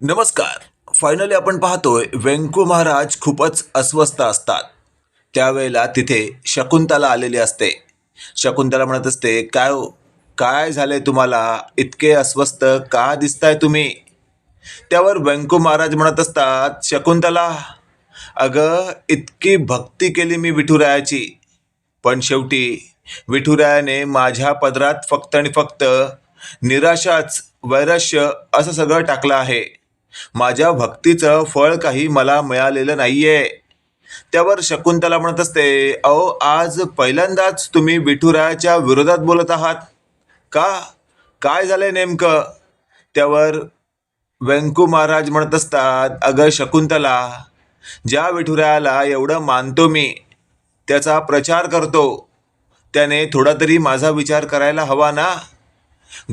नमस्कार. फायनली आपण पाहतोय व्यंकू महाराज खूपच अस्वस्थ असतात. त्यावेळेला तिथे शकुंतला आलेली असते. शकुंतला म्हणत असते काय हो, काय झालंय तुम्हाला? इतके अस्वस्थ का दिसताय तुम्ही? त्यावर व्यंकू महाराज म्हणत असतात शकुंतला अगं इतकी भक्ती केली मी विठुरायाची. पण शेवटी विठुरायाने माझ्या पदरात फक्त आणि फक्त निराशाच वैराश्य असं सगळं टाकलं आहे. माझ्या भक्तीचं फळ काही मला मिळालेलं नाहीये. त्यावर शकुंतला म्हणत असते अहो आज पहिल्यांदाच तुम्ही विठुरायाच्या विरोधात बोलत आहात. का? काय झालंय नेमकं? त्यावर व्यंकू महाराज म्हणत असतात अगं शकुंतला ज्या विठुरायाला एवढं मानतो मी त्याचा प्रचार करतो. त्याने थोडा तरी माझा विचार करायला हवा ना?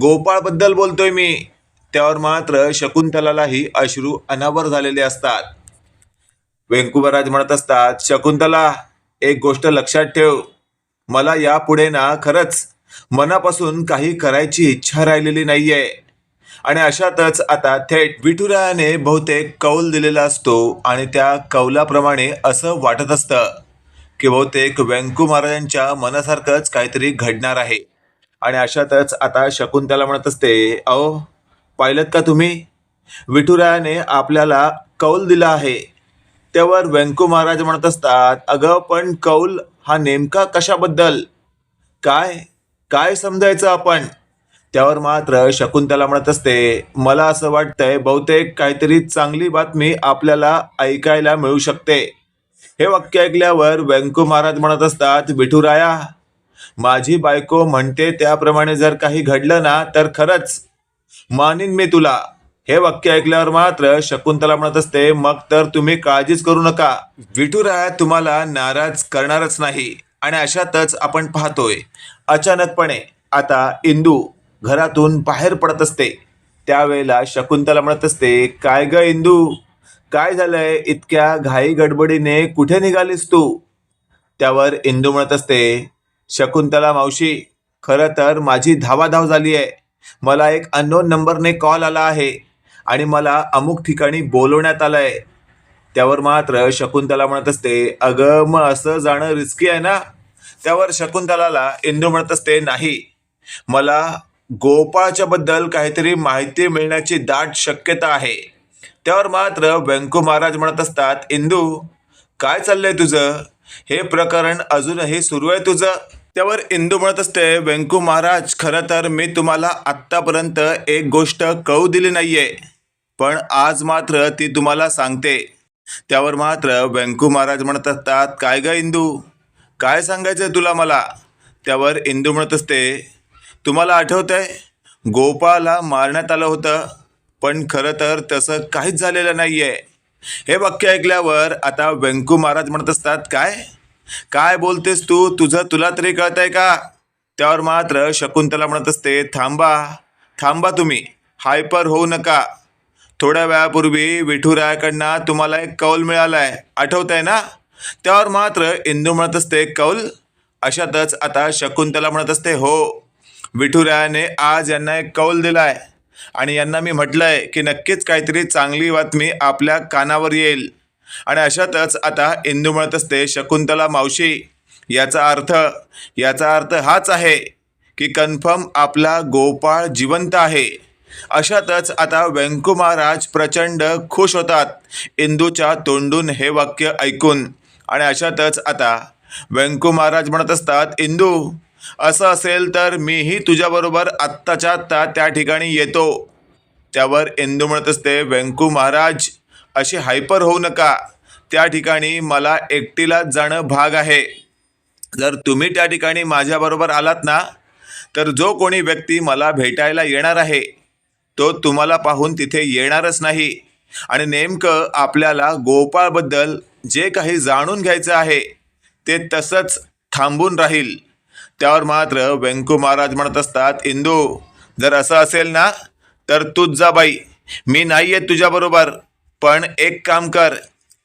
गोपाळबद्दल बोलतोय मी. त्यावर मात्र शकुंतलालाही अश्रू अनावर झालेले असतात. वेंकुबराज म्हणत असतात शकुंतला एक गोष्ट लक्षात ठेव. मला यापुढे ना खरंच मनापासून काही करायची इच्छा राहिलेली नाहीये. आणि अशातच आता थेट विठुरायाने बहुतेक कौल दिलेला असतो आणि त्या कौलाप्रमाणे असं वाटत असतं की बहुतेक व्यंकू महाराजांच्या मनासारखंच काहीतरी घडणार आहे. आणि अशातच आता शकुंतला म्हणत असते अहो पाहिलं का तुम्ही? विठुरायाने आपल्याला कौल दिला आहे. त्यावर व्यंकू महाराज म्हणत असतात अगं पण कौल हा नेमका कशाबद्दल? काय? काय समजायचं आपण? त्यावर मात्र शकुंतला म्हणत असते मला असं वाटतंय बहुतेक काहीतरी चांगली बातमी आपल्याला ऐकायला मिळू शकते. हे वाक्य ऐकल्यावर व्यंकू महाराज म्हणत असतात विठुराया माझी बायको म्हणते त्याप्रमाणे जर काही घडलं ना तर खरंच मानिन मी तुला. हे वाक्य ऐकल्यावर मात्र शकुंतला म्हणत असते मग तर तुम्ही काळजीच करू नका. विठुराया तुम्हाला नाराज करणारच नाही. आणि अशातच आपण पाहतोय अचानकपणे आता इंदू घरातून बाहेर पडत असते. त्यावेळेला शकुंतला म्हणत असते काय ग इंदू? काय झालंय? इतक्या घाई गडबडीने कुठे निघालीस तू? त्यावर इंदू म्हणत असते शकुंतला मावशी खरं तर माझी धावाधाव झाली आहे मला एक अननोन नंबरने कॉल आला आहे आणि मला अमुक ठिकाणी बोलवण्यात आलंय. त्यावर मात्र शकुंतला म्हणत असते अगं मग असं जाणं रिस्की आहे ना? त्यावर शकुंतलाला इंदू म्हणत असते नाही. मला गोपाळच्या बद्दल काहीतरी माहिती मिळण्याची दाट शक्यता आहे. त्यावर मात्र व्यंकू महाराज म्हणत असतात इंदू काय चाललंय तुझं? हे प्रकरण अजूनही सुरू आहे तुझं? त्यावर इंदू म्हणत असते व्यंकू महाराज खरं तर मी तुम्हाला आत्तापर्यंत एक गोष्ट कळू दिली नाहीये पण आज मात्र ती तुम्हाला सांगते. त्यावर मात्र व्यंकू महाराज म्हणत असतात काय ग इंदू? काय सांगायचं तुला मला? त्यावर इंदू म्हणत असते तुम्हाला आठवतंय? गोपाळला मारण्यात आलं होतं पण खरं तर तसं काहीच झालेलं नाही आहे हे वाक्य ऐकल्यावर आता व्यंकू महाराज म्हणत असतात काय? काय बोलतेस तू? तुझं तुला तरी कळतंय का? त्यावर मात्र शकुंतला म्हणत असते थांबा थांबा तुम्ही. हायपर होऊ नका. थोड्या वेळापूर्वी विठुरायाकडनं तुम्हाला एक कौल मिळालाय. आहे ना? त्यावर मात्र इंदू म्हणत असते कौल? अशातच आता शकुंतला म्हणत असते हो विठुरायाने आज यांना एक कौल दिलाय. आणि यांना मी म्हटलंय की नक्कीच काहीतरी चांगली बातमी आपल्या कानावर येईल. आणि अशातच आता इंदू म्हणत असते शकुंतला मावशी याचा अर्थ याचा अर्थ हाच आहे की कन्फर्म आपला गोपाळ जिवंत आहे. अशातच आता व्यंकू महाराज प्रचंड खुश होतात इंदूच्या तोंडून हे वाक्य ऐकून. आणि अशातच आता व्यंकू महाराज म्हणत असतात इंदू असं असेल तर मीही तुझ्याबरोबर आत्ताच्या आत्ता त्या ठिकाणी येतो. त्यावर इंदू म्हणत असते व्यंकू महाराज अशी हायपर होऊ नका. त्या ठिकाणी मला एकटीलाच जाणं भाग आहे. जर तुम्ही त्या ठिकाणी माझ्याबरोबर आलात ना तर जो कोणी व्यक्ती मला भेटायला येणार आहे तो तुम्हाला पाहून तिथे येणारच नाही. आणि नेमकं आपल्याला गोपाळबद्दल जे काही जाणून घ्यायचं आहे ते तसंच थांबून राहील. त्यावर मात्र व्यंकू महाराज म्हणत असतात इंदू जर असं असेल ना तर तूच जा बाई. मी नाही आहे तुझ्याबरोबर. पण एक काम कर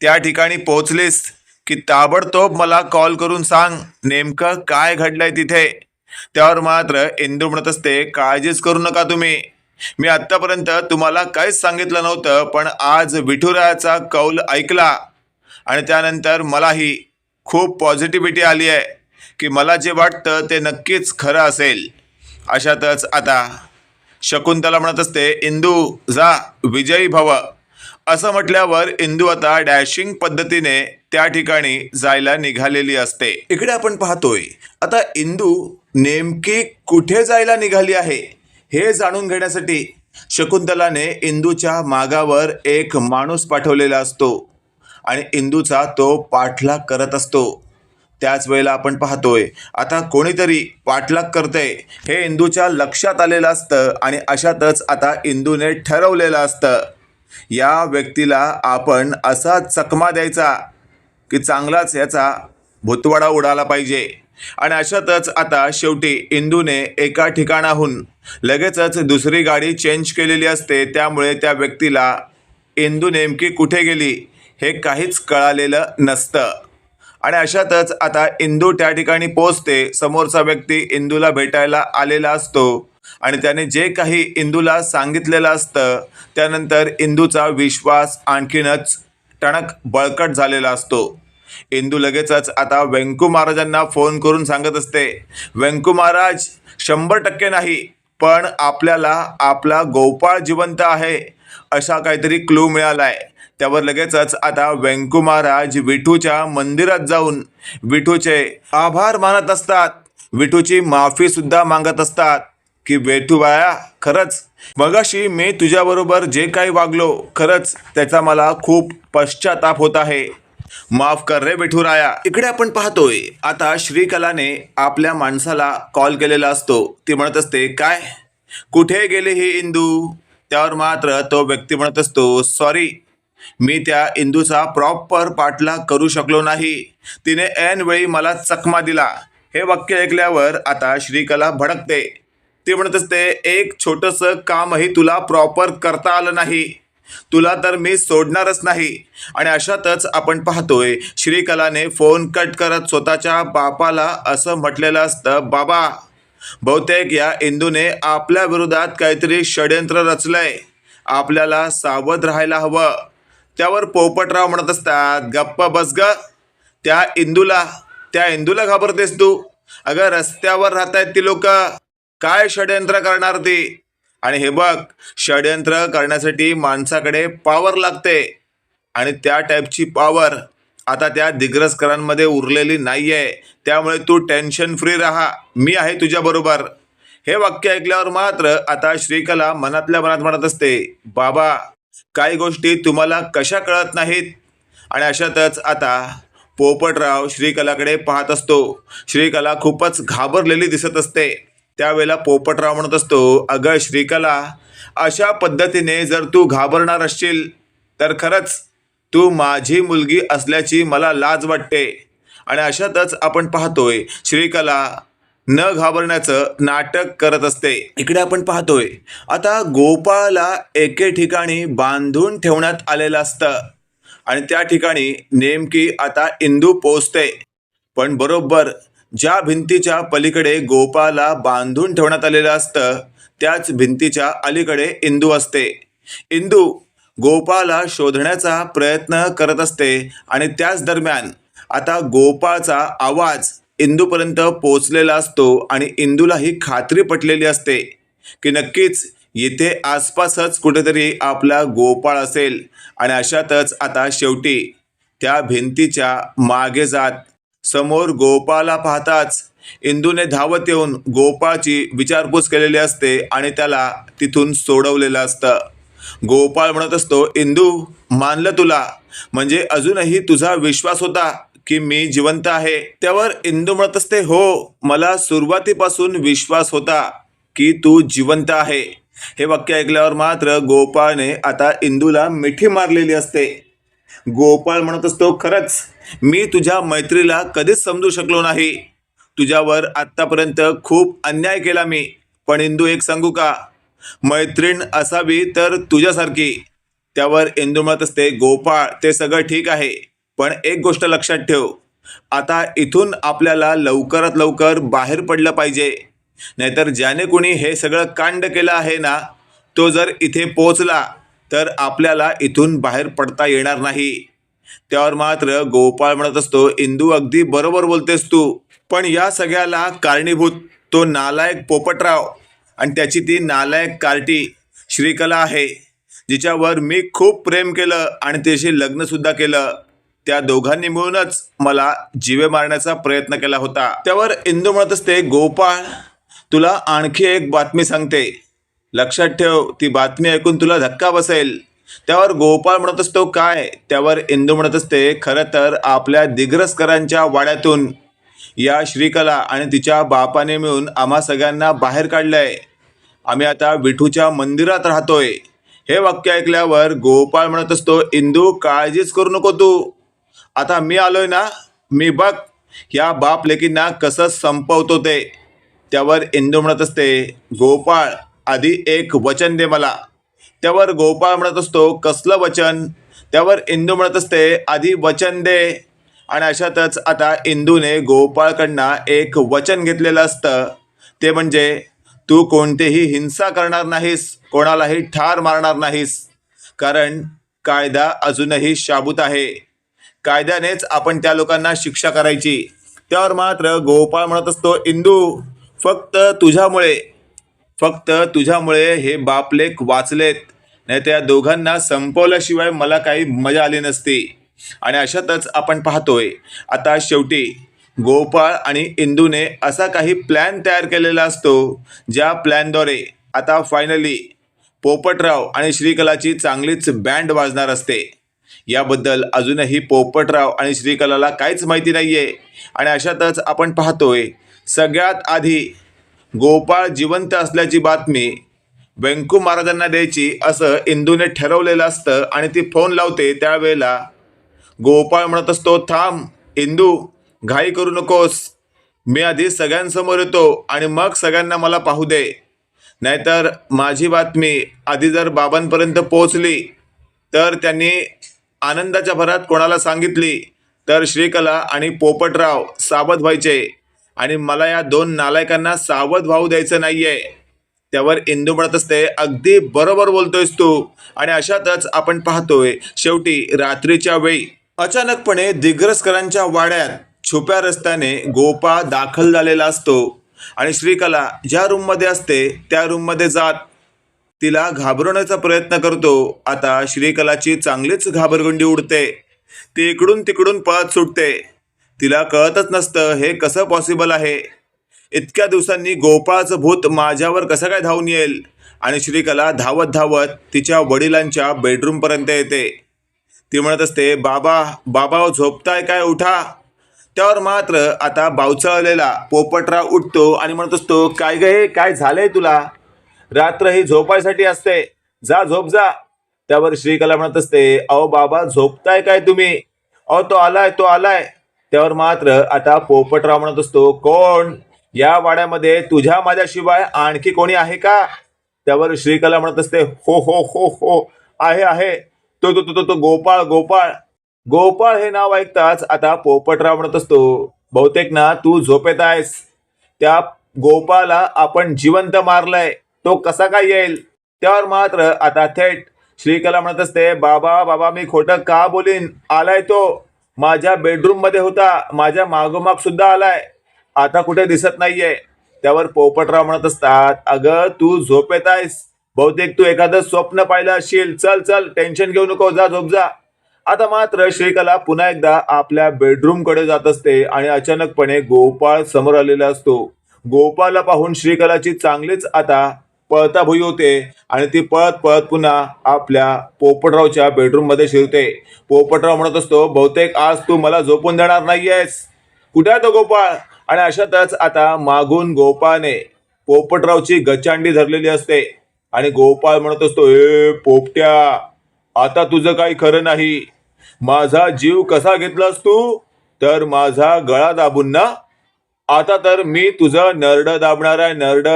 त्या ठिकाणी पोहोचलीस की ताबडतोब मला कॉल करून सांग नेमकं काय घडलंय तिथे. त्यावर मात्र इंदू म्हणत असते काळजीच करू नका तुम्ही. मी आत्तापर्यंत तुम्हाला काहीच सांगितलं नव्हतं पण आज विठुरायाचा कौल ऐकला. आणि त्यानंतर मलाही खूप पॉझिटिव्हिटी आली आहे की मला जे वाटतं ते नक्कीच खरं असेल. अशातच आता शकुंतला म्हणत असते इंदू जा विजयी भव. असं म्हटल्यावर इंदू आता डॅशिंग पद्धतीने त्या ठिकाणी जायला निघालेली असते. इकडे आपण पाहतोय आता इंदू नेमकी कुठे जायला निघाली आहे हे जाणून घेण्यासाठी शकुंतलाने इंदूच्या मागावर एक माणूस पाठवलेला असतो आणि इंदूचा तो पाठलाग करत असतो. त्याच वेळेला आपण पाहतोय आता कोणीतरी पाठलाग करतंय हे इंदूच्या लक्षात आलेलं असतं आणि अशातच आता इंदूने ठरवलेलं असतं. या व्यक्तीला आपण असा चकमा द्यायचा की चांगलाच याचा भुतवाडा उडाला पाहिजे. आणि अशातच आता शेवटी इंदूने एका ठिकाणाहून लगेचच दुसरी गाडी चेंज केलेली असते. त्यामुळे त्या व्यक्तीला इंदू नेमकी कुठे गेली हे काहीच कळालेलं नसतं. आणि अशातच आता इंदू त्या ठिकाणी पोचते समोरचा व्यक्ती इंदूला भेटायला आलेला असतो. आणि त्याने जे काही इंदूला सांगितलेलं असतं त्यानंतर इंदूचा विश्वास आणखीनच टणक बळकट झालेला असतो. इंदू लगेचच आता व्यंकू महाराजांना फोन करून सांगत असते व्यंकू महाराज शंभर टक्के नाही पण आपल्याला आपला गोपाळ जिवंत आहे असा काहीतरी क्लू मिळाला आहे त्यावर लगेचच आता व्यंकू महाराज विठूच्या मंदिरात जाऊन विठूचे आभार मानत असतात. विठूची माफीसुद्धा मागत असतात. की वेठूबाया खरंच. मगाशी मी तुझ्याबरोबर जे काही वागलो खरंच त्याचा मला खूप पश्चाताप होत आहे. माफ कर रे विठुराया. इकडे आपण पाहतोय आता श्रीकलाने आपल्या माणसाला कॉल केलेला असतो. ती म्हणत असते काय? कुठे गेले ही इंदू? त्यावर मात्र तो व्यक्ती म्हणत असतो सॉरी मी त्या इंदूचा प्रॉपर पाठलाग करू शकलो नाही. तिने ऐन वेळी मला चकमा दिला. हे वाक्य ऐकल्यावर आता श्रीकला भडकते. ती म्हणत असते एक छोटंसं कामही तुला प्रॉपर करता आलं नाही. तुला तर मी सोडणारच नाही. आणि अशातच आपण पाहतोय श्रीकलाने फोन कट करत स्वतःच्या बापाला असं म्हटलेलं असतं बाबा बहुतेक या इंदूने आपल्या विरोधात काहीतरी षडयंत्र रचलंय. आपल्याला सावध राहायला हवं. त्यावर पोपटराव म्हणत असतात गप्प बस ग. त्या इंदूला त्या इंदूला घाबरतेस तू. अगं रस्त्यावर राहत आहेत ती लोक. काय षडयंत्र करणार ती? आणि हे बघ षडयंत्र करण्यासाठी माणसाकडे पॉवर लागते. आणि त्या टाईपची पॉवर आता त्या दिग्रसकरांमध्ये उरलेली नाही आहे त्यामुळे तू टेन्शन फ्री राहा. मी आहे तुझ्याबरोबर हे वाक्य ऐकल्यावर मात्र आता श्रीकला मनातल्या मनात म्हणत असते बाबा काही गोष्टी तुम्हाला कशा कळत नाहीत? आणि अशातच आता पोपटराव श्रीकलाकडे पाहत असतो. श्रीकला खूपच घाबरलेली दिसत असते. त्यावेळेला पोपटराव म्हणत असतो अगं श्रीकला अशा पद्धतीने जर तू घाबरणार असशील तर खरंच तू माझी मुलगी असल्याची मला लाज वाटते. आणि अशातच आपण पाहतोय श्रीकला न घाबरण्याचं नाटक करत असते. इकडे आपण पाहतोय आता गोपाळला एके ठिकाणी बांधून ठेवण्यात आलेलं असतं. आणि त्या ठिकाणी नेमकी आता इंदू पोचते पण बरोबर ज्या भिंतीच्या पलीकडे गोपाला बांधून ठेवण्यात आलेलं असतं त्याच भिंतीच्या अलीकडे इंदू असते. इंदू गोपाला शोधण्याचा प्रयत्न करत असते आणि त्याच दरम्यान आता गोपाळचा आवाज इंदूपर्यंत पोचलेला असतो आणि इंदूला ही खात्री पटलेली असते की नक्कीच येथे आसपासच कुठेतरी आपला गोपाळ असेल आणि अशातच आता शेवटी त्या भिंतीच्या मागे जात समोर गोपाळला पाहताच इंदूने धावत येऊन गोपाळची विचारपूस केलेली असते आणि त्याला तिथून सोडवलेलं असतं. गोपाळ म्हणत असतो इंदू मानलं तुला. म्हणजे अजूनही तुझा विश्वास होता की मी जिवंत आहे? त्यावर इंदू म्हणत असते हो मला सुरुवातीपासून विश्वास होता की तू जिवंत आहे. हे वाक्य ऐकल्यावर मात्र गोपाळने आता इंदूला मिठी मारलेली असते. गोपाळ म्हणत असतो खरंच मी तुझ्या मैत्रीला कधीच समजू शकलो नाही. तुझ्यावर आत्तापर्यंत खूप अन्याय केला मी. पण इंदू एक सांगू का? मैत्रीण असावी तर तुझ्यासारखी. त्यावर इंदू म्हणत असते गोपाळ ते सगळं ठीक आहे. पण एक गोष्ट लक्षात ठेव. आता इथून आपल्याला लवकरात लवकर बाहेर पडलं पाहिजे. नाहीतर ज्याने कोणी हे सगळं कांड केलं आहे ना तो जर इथे पोचला तर आपल्याला इथून बाहेर पडता येणार नाही. त्यावर मात्र गोपाळ म्हणत असतो इंदू अगदी बरोबर बोलतेस तू पण या सगळ्याला कारणीभूत तो नालायक पोपटराव आणि त्याची ती नालायक कार्टी श्रीकला आहे जिच्यावर मी खूप प्रेम केलं आणि त्याशी लग्नसुद्धा केलं. त्या दोघांनी मिळूनच मला जीवे मारण्याचा प्रयत्न केला होता. त्यावर इंदू म्हणत असते गोपाळ तुला आणखी एक बातमी सांगते. लक्षात ठेव ती बातमी ऐकून तुला धक्का बसेल. त्यावर गोपाळ म्हणत असतो काय? त्यावर इंदू म्हणत असते खरं तर आपल्या दिग्रसकरांच्या वाड्यातून या श्रीकला आणि तिच्या बापाने मिळून आम्हा सगळ्यांना बाहेर काढलंय. आम्ही आता विठूच्या मंदिरात राहतोय. हे वाक्य ऐकल्यावर गोपाळ म्हणत असतो इंदू काळजीच करू नको तू. आता मी आलोय ना मी बघ या बाप लेकींना कसं संपवतो ते. त्यावर इंदू म्हणत असते गोपाळ आधी एक वचन दे मला. त्यावर गोपाळ म्हणत असतो कसलं वचन? त्यावर इंदू म्हणत असते आधी वचन दे. आणि अशातच आता इंदूने गोपाळकडनं एक वचन घेतलेलं असतं. ते म्हणजे तू कोणतेही हिंसा करणार नाहीस कोणालाही ठार मारणार नाहीस. कारण कायदा अजूनही शाबूत आहे. कायद्यानेच आपण त्या लोकांना शिक्षा करायची. त्यावर मात्र गोपाळ म्हणत असतो इंदू फक्त तुझ्यामुळे फक्त तुझ्यामुळे हे बापलेक वाचलेत. नाही त्या दोघांना संपवल्याशिवाय मला काही मजा आली नसती. आणि अशातच आपण पाहतोय आता शेवटी गोपाळ आणि इंदूने असा काही प्लॅन तयार केलेला असतो ज्या प्लॅनद्वारे आता फायनली पोपटराव आणि श्रीकलाची चांगलीच बँड वाजणार असते. याबद्दल अजूनही पोपटराव आणि श्रीकलाला काहीच माहिती नाही आहे आणि अशातच आपण पाहतोय सगळ्यात आधी गोपाळ जिवंत असल्याची बातमी व्यंकू महाराजांना द्यायची असं इंदूने ठरवलेलं असतं आणि ती फोन लावते त्यावेळेला गोपाळ म्हणत असतो थांब इंदू घाई करू नकोस. मी आधी सगळ्यांसमोर येतो आणि मग सगळ्यांना मला पाहू दे. नाहीतर माझी बातमी आधी जर बाबांपर्यंत पोहोचली तर त्यांनी आनंदाच्या भरात कोणाला सांगितली? तर श्रीकला आणि पोपटराव सावध व्हायचे. आणि मला या दोन नालायकांना सावध वाहू द्यायचं नाही आहे त्यावर इंदू म्हणत असते अगदी बरोबर बोलतोयस तू. आणि अशातच आपण पाहतोय शेवटी रात्रीच्या वेळी अचानकपणे दिग्रसकरांच्या वाड्यात छुप्या रस्त्याने गोपा दाखल झालेला असतो. आणि श्रीकला ज्या रूममध्ये असते त्या रूममध्ये जात तिला घाबरवण्याचा प्रयत्न करतो. आता श्रीकलाची चांगलीच घाबरगुंडी उडते. ती इकडून तिकडून पळत सुटते. तिला कळतच नसतं हे कसं पॉसिबल आहे? इतक्या दिवसांनी गोपाळचं भूत माझ्यावर कसं काय धावून येईल? आणि श्रीकला धावत धावत तिच्या वडिलांच्या बेडरूमपर्यंत येते. ती म्हणत असते बाबा बाबा झोपताय काय? उठा. त्यावर मात्र आता बावचळलेला पोपटराव उठतो आणि म्हणत असतो काय गे काय झालंय तुला? रात्र ही झोपायसाठी असते. जा झोप जा. त्यावर श्रीकला म्हणत असते अहो बाबा झोपताय काय तुम्ही? अहो तो आलाय तो आलाय. त्यावर मात्र आता पोपटराव म्हणत असतो कोण? या वाड्यामध्ये तुझ्या माझ्याशिवाय आणखी कोणी आहे का? त्यावर श्रीकला म्हणत असते हो हो हो हो आहे आहे. तो तो तो तो तो गोपाळ गोपाळ. गोपाळ हे नाव ऐकताच आता पोपटराव म्हणत असतो बहुतेक ना तू झोपेत आहेस. त्या गोपाला आपण जिवंत मारलाय. तो कसा काय येईल? त्यावर मात्र आता थेट श्रीकला म्हणत असते बाबा बाबा मी खोटं का बोलीन? आलाय तो. माझ्या बेडरूममध्ये होता. माझ्या मागोमाग सुद्धा आलाय. आता कुठे दिसत नाहीये. त्यावर पोपटराव म्हणत असतात अगं तू झोपेत आहेस. बहुतेक तू एखादं स्वप्न पाहिलं असशील चल चल टेन्शन घेऊ नको. जा झोप जा. आता मात्र श्रीकला पुन्हा एकदा आपल्या बेडरूमकडे जात असते आणि अचानकपणे गोपाळ समोर आलेला असतो. गोपाळला पाहून श्रीकलाची चांगलीच आता पळता भुई होते आणि ती पळत पळत पुन्हा आपल्या पोपटरावच्या बेडरूममध्ये शिरते. पोपटराव म्हणत असतो बहुतेक आज तू मला झोपून देणार नाहीयेस. कुठे आहे तो गोपाळ? आणि अशातच आता मागून गोपाळने पोपटरावची गचांडी धरलेली असते. आणि गोपाळ म्हणत असतो ए पोपट्या आता तुझं काही खरं नाही. माझा जीव कसा घेतलास तू? तर माझा गळा दाबून ना. आता तर मी तुझं नरड दाबणार आहे नरड.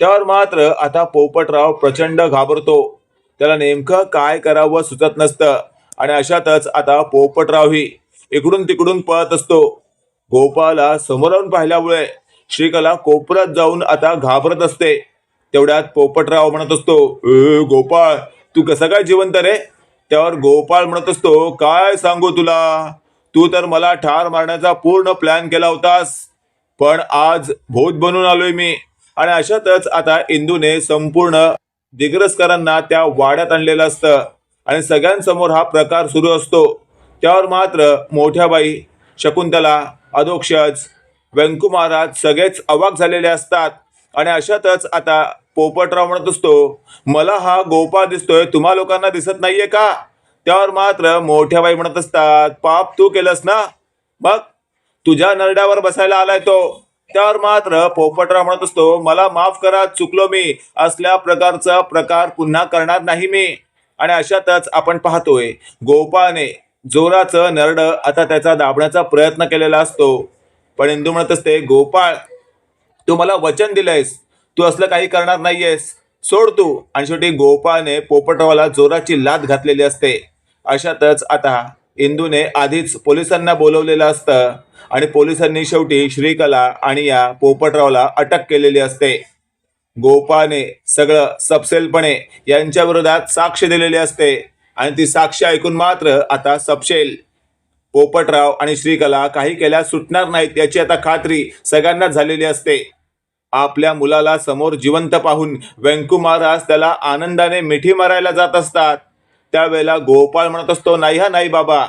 त्यावर मात्र आता पोपटराव प्रचंड घाबरतो. त्याला नेमकं काय करावं सुचत नसतं. आणि अशातच आता पोपटरावही इकडून तिकडून पळत असतो. गोपाला समोरून पाहिल्यामुळे श्रीकला कोपऱ्यात जाऊन आता घाबरत असते. तेवढ्यात पोपटराव म्हणत असतो ए गोपाळ तू कसं काय जिवंत रे? त्यावर गोपाळ म्हणत असतो काय सांगू तुला? तू तर मला ठार मारण्याचा पूर्ण प्लॅन केला होतास. पण आज भूत बनून आलोय मी. आणि अशातच आता इंदूने संपूर्ण दिग्रसकरांना त्या वाड्यात आणलेलं असतं. आणि सगळ्यांसमोर हा प्रकार सुरू असतो. त्यावर मात्र मोठ्या बाई शकुंतला अधोक्षज व्यंकू महाराज सगळेच अवाक झालेले असतात. आणि अशातच आता पोपटराव म्हणत असतो मला हा गोपाळ दिसतोय तुम्हा लोकांना दिसत नाहीये का? त्यावर मात्र मोठ्या बाई म्हणत असतात पाप तू केलंस ना? मग तुझ्या नरड्यावर बसायला आलाय तो. त्यावर मात्र पोपटराव म्हणत असतो मला माफ करा चुकलो मी. असल्या प्रकारचा प्रकार पुन्हा करणार नाही मी. आणि अशातच आपण पाहतोय गोपाळने जोराचं नरड आता त्याचा दाबण्याचा प्रयत्न केलेला असतो. पण इंदू म्हणत असते गोपाळ तू मला वचन दिलंयस. तू असलं काही करणार नाहीयेस. सोड तू. आणि शेवटी गोपाळने पोपटरावाला जोराची लात घातलेली असते. अशातच आता इंदूने आधीच पोलिसांना बोलवलेलं असतं आणि पोलिसांनी शेवटी श्रीकला आणि या पोपटरावला अटक केलेली असते. गोपाने सगळं सपसेलपणे यांच्या विरोधात साक्ष दिलेली असते आणि ती साक्ष ऐकून मात्र आता सपशेल. पोपटराव आणि श्रीकला काही केल्यास सुटणार नाहीत याची आता खात्री सगळ्यांनाच झालेली असते. आपल्या मुलाला समोर जिवंत पाहून व्यंकू महाराज त्याला आनंदाने मिठी मारायला जात असतात. त्यावेळेला गोपाळ म्हणत असतो नाही हा नाही बाबा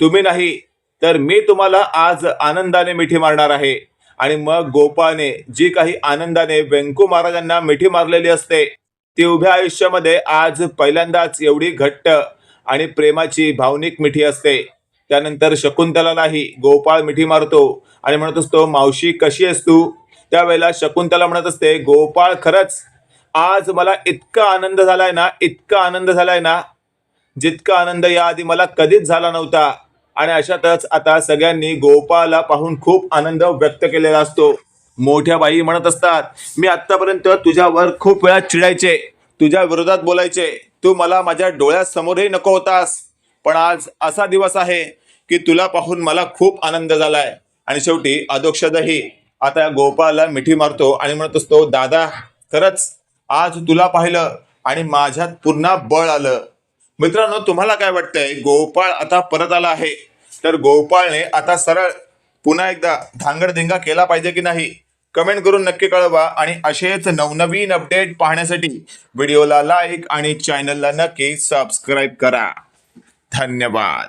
तुम्ही नाही तर मी तुम्हाला आज आनंदाने मिठी मारणार आहे. आणि मग गोपाळने जी काही आनंदाने व्यंकू महाराजांना मिठी मारलेली असते ती उभ्या आयुष्यामध्ये आज पहिल्यांदाच एवढी घट्ट आणि प्रेमाची भावनिक मिठी असते. त्यानंतर शकुंतलालाही गोपाळ मिठी मारतो आणि म्हणत असतो मावशी कशी आहेस तू? त्यावेळेला शकुंतला म्हणत असते गोपाळ खरंच आज मला इतका आनंद झालाय ना इतका आनंद झालाय ना जितका आनंद याआधी मला कधीच झाला नव्हता. आणि अशातच आता सगळ्यांनी गोपाळला पाहून खूप आनंद व्यक्त केलेला असतो. मोठ्या बाई म्हणत असतात मी आतापर्यंत तुझ्यावर खूप वेळा चिडायचे तुझ्या विरोधात बोलायचे. तू मला माझ्या डोळ्यासमोरही नको होतास. पण आज असा दिवस आहे की तुला पाहून मला खूप आनंद झालाय. आणि शेवटी अधोक्षदही आता गोपाळला मिठी मारतो आणि म्हणत असतो दादा खरंच आज तुला पाहिलं आणि माझ्यात पुन्हा बळ आलं. मित्रांनो तुम्हाला काय वाटतंय? गोपाळ आता परत आला आहे. तर गोपाळने आता सरळ पुन्हा एकदा धांगडधिंगा केला पाहिजे की नाही? कमेंट करून नक्की कळवा आणि असेच नवनवीन अपडेट पाहण्यासाठी व्हिडिओला लाईक आणि चॅनलला नक्की सबस्क्राईब करा. धन्यवाद.